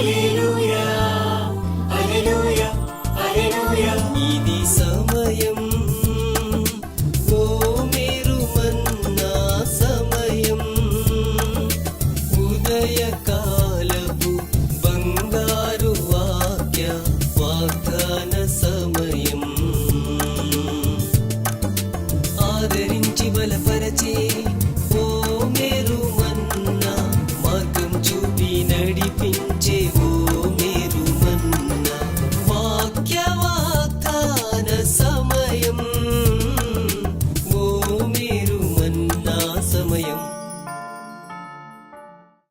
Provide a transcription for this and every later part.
ఇది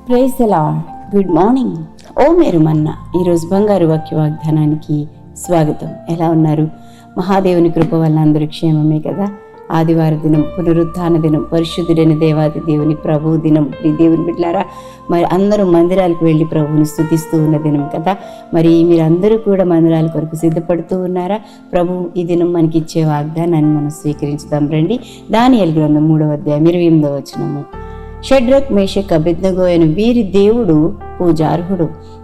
praise the good morning. ఓ మేరు మన్న ఈరోజు బంగారు వాక్య వాగ్దానానికి స్వాగతం. ఎలా ఉన్నారు? మహాదేవుని కృప వల్ల అందరూ క్షేమమే కదా? ఆదివార దినం పునరుత్థాన దినం పరిశుద్ధుడైన దేవాది దేవుని ప్రభు దినం. ఈ దేవుని బిడ్డారా మరి అందరూ మందిరాలకు వెళ్ళి ప్రభువుని స్థుతిస్తూ ఉన్న దినం కదా? మరి మీరందరూ కూడా మందిరాల కొరకు సిద్ధపడుతూ ఉన్నారా? ప్రభు ఈ దినం మనకి ఇచ్చే వాగ్దానాన్ని మనం స్వీకరించుదాం రండి. దాని గ్రంథం మూడవ అధ్యాయం ఇరవై ఎనిమిదవ వచనము. షడ్రక్ మేషక్ అభిజ్ఞగోయన అయిన వీరి దేవుడు పూజార్హుడు.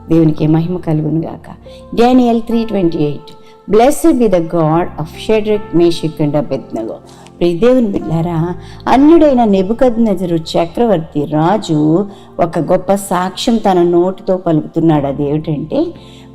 దేవునికి మహిమ కలుగును గాక. Daniel three twenty eight. Blessed be the God of Shadrach Meshach and Abednego ప్రియ దేవుని బిడ్డారా అన్యుడైన నెబుకద్నజరు చక్రవర్తి రాజు ఒక గొప్ప సాక్ష్యం తన నోటితో పలుకుతున్నాడు. అదేమిటంటే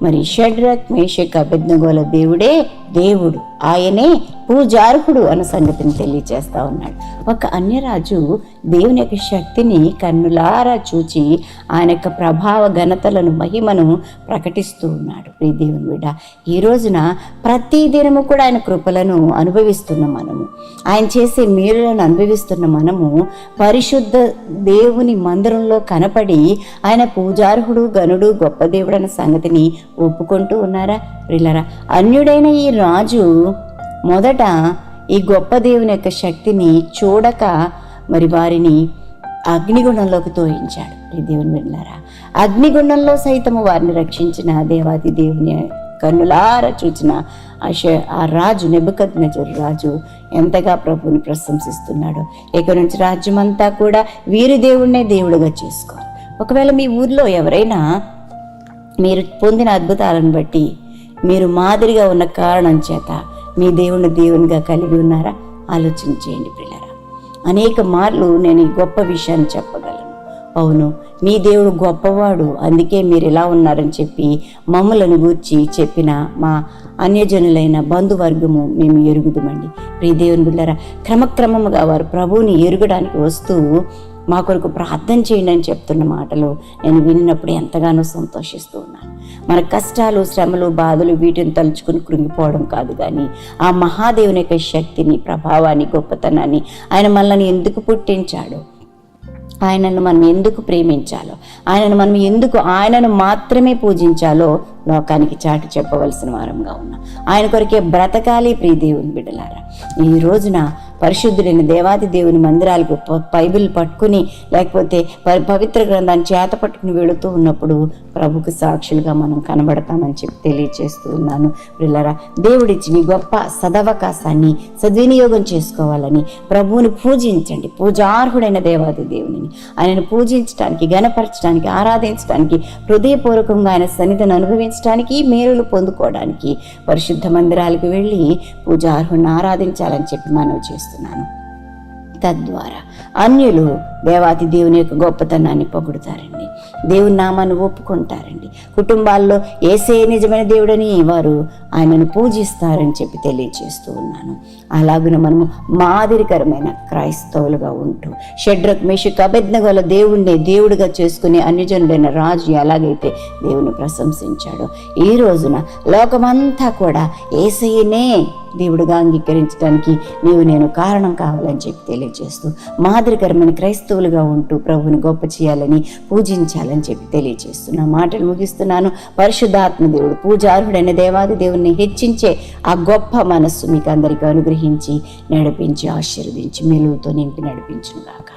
మరి షడ్రక్ మేషక్ అభిజ్ఞగోల దేవుడే దేవుడు. ఆయనే పూజార్హుడు అన్న సంగతిని తెలియచేస్తా ఉన్నాడు. ఒక అన్యరాజు దేవుని యొక్క శక్తిని కన్నులారా చూచి ఆయన యొక్క ప్రభావ ఘనతలను మహిమను ప్రకటిస్తూ ఉన్నాడు. ప్రియ దేవుని బిడ్డ ఈ రోజున ప్రతి దినము కూడా ఆయన కృపలను అనుభవిస్తున్న మనము. ఆయన చేసే మేలులను అనుభవిస్తున్న మనము పరిశుద్ధ దేవుని మందిరంలో కనపడి ఆయన పూజార్హుడు గనుడు గొప్ప దేవుడు అన్న సంగతిని ఒప్పుకుంటూ ఉన్నారా? ప్రిల్లరా అన్యుడైన ఈ రాజు మొదట ఈ గొప్ప దేవుని యొక్క శక్తిని చూడక మరి వారిని అగ్నిగుణంలోకి తోయించాడు. ఈ దేవుని వెళ్ళారా అగ్నిగుణంలో సైతము వారిని రక్షించిన దేవాది దేవుని కన్నులారా చూచిన ఆ శ- ఆ రాజు నెబుకద్నజరు రాజు ఎంతగా ప్రభువుని ప్రశంసిస్తున్నాడు. ఇక నుంచి రాజ్యమంతా కూడా వీరి దేవుణ్ణే దేవుడుగా చేసుకోవాలి ఒకవేళ మీ ఊర్లో ఎవరైనా మీరు పొందిన అద్భుతాలను బట్టి మీరు మాదిరిగా ఉన్న కారణం చేత మీ దేవుని దేవునిగా కలిగి ఉన్నారా? ఆలోచన చేయండి పిల్లరా. అనేక మార్లు నేను ఈ గొప్ప విషయాన్ని చెప్పగలను. అవును మీ దేవుడు గొప్పవాడు. అందుకే మీరు ఇలా ఉన్నారని చెప్పి మమ్మలను గూర్చి చెప్పిన మా అన్యజనులైన బంధువర్గము మేము ఎరుగుదుమండి. ప్రియ దేవుని బిళ్ళరా క్రమక్రమముగా వారు ప్రభువుని ఎరుగడానికి వస్తూ మా కొరకు ప్రార్థన చేయండి అని చెప్తున్న మాటలు నేను వినినప్పుడు ఎంతగానో సంతోషిస్తూ ఉన్నాను. మన కష్టాలు శ్రమలు బాధలు వీటిని తలుచుకుని కృంగిపోవడం కాదు కానీ ఆ మహాదేవుని యొక్క శక్తిని ప్రభావాన్ని గొప్పతనాన్ని ఆయన మనల్ని ఎందుకు పుట్టించాడు? ఆయనను మనం ఎందుకు ప్రేమించాలో ఆయనను మనం ఎందుకు ఆయనను మాత్రమే పూజించాలో లోకానికి చాటి చెప్పవలసిన వారంగా ఉన్నాం. ఆయన కొరకే బ్రతకాలి ప్రియదేవుని బిడ్డలారా. ఈ రోజున పరిశుద్ధుడైన దేవాది దేవుని మందిరాలకు బైబిల్ పట్టుకుని లేకపోతే పవిత్ర గ్రంథాన్ని చేత పట్టుకుని వెళుతూ ఉన్నప్పుడు ప్రభుకు సాక్షులుగా మనం కనబడతామని చెప్పి తెలియచేస్తూ ఉన్నాను. పిల్లరా దేవుడిచ్చిన గొప్ప సదవకాశాన్ని సద్వినియోగం చేసుకోవాలని ప్రభువుని పూజించండి. పూజార్హుడైన దేవాది దేవుని ఆయనను పూజించడానికి గణపరచడానికి ఆరాధించడానికి హృదయపూర్వకంగా ఆయన సన్నిధిని అనుభవించడానికి మేలులు పొందుకోవడానికి పరిశుద్ధ మందిరాలకు వెళ్ళి పూజార్హుడిని ఆరాధించాలని చెప్పి మనవి చేస్తున్నాను తద్వారా అన్యులు దేవాతి దేవుని యొక్క గొప్పతనాన్ని పొగుడుతారండి. దేవుని నామాన్ని ఒప్పుకుంటారండి. కుటుంబాల్లో ఏసే నిజమైన దేవుడని వారు ఆయనను పూజిస్తారని చెప్పి తెలియజేస్తూ ఉన్నాను. అలాగున మనము మాదిరికరమైన క్రైస్తవులుగా ఉంటూ షడ్రక్ మేషక్ అభిజ్ఞగల దేవుణ్ణి దేవుడిగా చేసుకునే అన్యజనుడైన రాజు ఎలాగైతే దేవుని ప్రశంసించాడో ఈ రోజున లోకమంతా కూడా ఏసయ్యనే దేవుడిగా అంగీకరించడానికి నీవు నేను కారణం కావాలని చెప్పి తెలియజేస్తూ మాదిరికరమైన క్రైస్తవులుగా ఉంటూ ప్రభువుని గొప్ప చేయాలని పూజించాలని చెప్పి తెలియజేస్తున్నా మాటలు ముగిస్తున్నాను. పరిశుద్ధాత్మ దేవుడు పూజార్హుడైన దేవాది దేవుణ్ణి హెచ్చించే ఆ గొప్ప మనస్సు మీకు అందరికీ అనుగ్రహించి నడిపించి ఆశీర్వదించి మెలుగుతో నింపి నడిపించుగాక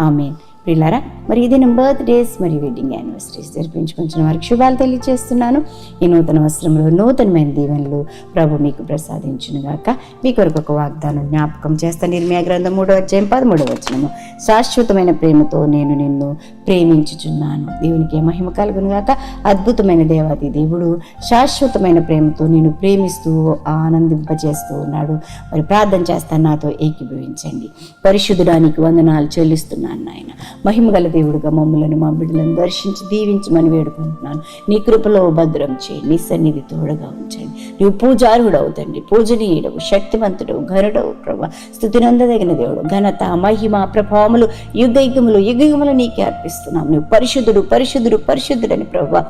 ఆమెను. ఆమె ప్రిల్లారా మరి ఇది బర్త్ బర్త్డేస్ మరి వెడ్డింగ్ యానివర్సరీస్ జరిపించుకుంటున్న వారికి శుభాలు తెలియజేస్తున్నాను ఈ నూతన వస్త్రంలో నూతనమైన దీవెనలు ప్రభు మీకు ప్రసాదించును గాక. మీ కొరకు ఒక వాగ్దానం జ్ఞాపకం చేస్తాను నిర్మయ గ్రంథం మూడో అధ్యాయం పదమూడవ వచనము. శాశ్వతమైన ప్రేమతో నేను నిన్ను ప్రేమించుచున్నాను. దేవునికి మహిమ కలుగును గాక. అద్భుతమైన దేవాది దేవుడు శాశ్వతమైన ప్రేమతో నేను ప్రేమిస్తూ ఆనందింపజేస్తూ ఉన్నాడు. మరి ప్రార్థన చేస్తాను నాతో ఏకీభవించండి. పరిశుద్ధుడానికి వందనాలు చెల్లిస్తున్నాను నాయన. మహిమగల దేవుడుగా మమ్మలను మా బిడ్డలను దర్శించి దీవించమని వేడుకుంటున్నాను. నీ కృపలో భద్రం చేయి నీ సన్నిధి తోడుగా ఉంచండి. నువ్వు పూజారుడవు అవుతండి పూజనీయుడవు శక్తివంతుడు ఘనుడవు ప్రభా. స్థుతినందదగిన దేవుడు ఘనత మహిమ ప్రభావములు యుగయుగములు యుగయుగములు నీకే అర్పిస్తున్నాం. నువ్వు పరిశుద్ధుడు పరిశుద్ధుడు పరిశుద్ధుడని ప్రభా.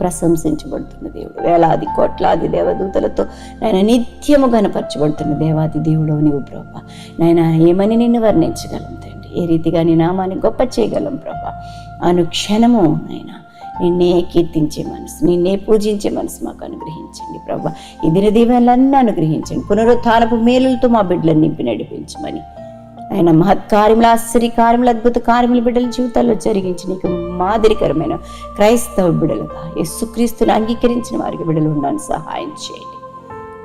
ప్రశంసించబడుతున్న దేవుడు వేలాది కోట్లాది దేవదూతలతో నాయన నిత్యము గనపరచబడుతున్న దేవాది దేవుడు నీవు ప్రభా. నాయన ఏమని నిన్ను వర్ణించగలం ఏ రీతిగా నీ నామాన్ని గొప్ప చేయగలం ప్రభా. అనుక్షణము నాయన నిన్నే కీర్తించే మనసు నిన్నే పూజించే మనసు మాకు అనుగ్రహించండి ప్రభా. ఈ దిన దీవెనలన్నీ అనుగ్రహించండి. పునరుత్నపు మేలులతో మా బిడ్డలను నింపి నడిపించమని. ఆయన మహత్కార్యములు ఆశ్చర్య కార్యములు అద్భుత కార్యములు బిడ్డల జీవితాల్లో జరిగించి నీకు మాదిరికరమైన క్రైస్తవ బిడ్డలుగా యేసుక్రీస్తుని అంగీకరించిన వారికి బిడ్డలు ఉండడానికి సహాయం చేయండి.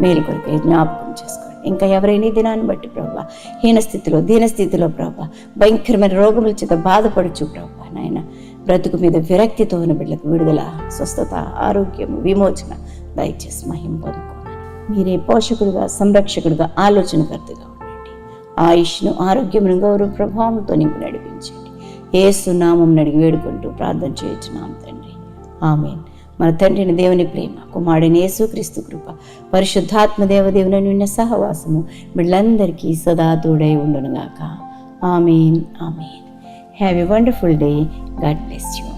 మేలు కొరకు జ్ఞాపకం చేసుకోండి. ఇంకా ఎవరైనా దినాన్ని బట్టి ప్రభా హీన స్థితిలో దీన స్థితిలో ప్రభా భయంకరమైన రోగముల చేత బాధపడుచు ప్రభా నాయన. బ్రతుకు మీద విరక్తితో ఉన్న బిడ్డలకు విడుదల స్వస్థత ఆరోగ్యము విమోచన దయచేసి మహిం పొందుకోమని. మీరే పోషకుడుగా సంరక్షకుడుగా ఆలోచనకర్తగా ఉండండి. ఆయుష్ను ఆరోగ్యమును గౌరవ ప్రభావంతో నింపి నడిపించండి. ఏసు నామం నడిగి వేడుకుంటూ ప్రార్థన చేయించున్నాం తండ్రి. ఆమెను. మన తండ్రిని దేవుని ప్రేమ కుమారుడిని యేసుక్రీస్తు కృప పరిశుద్ధాత్మ దేవదేవుని నిన్న సహవాసము వీళ్ళందరికీ సదా తోడై ఉండునుగాక. Amen amen. Have a wonderful day God bless you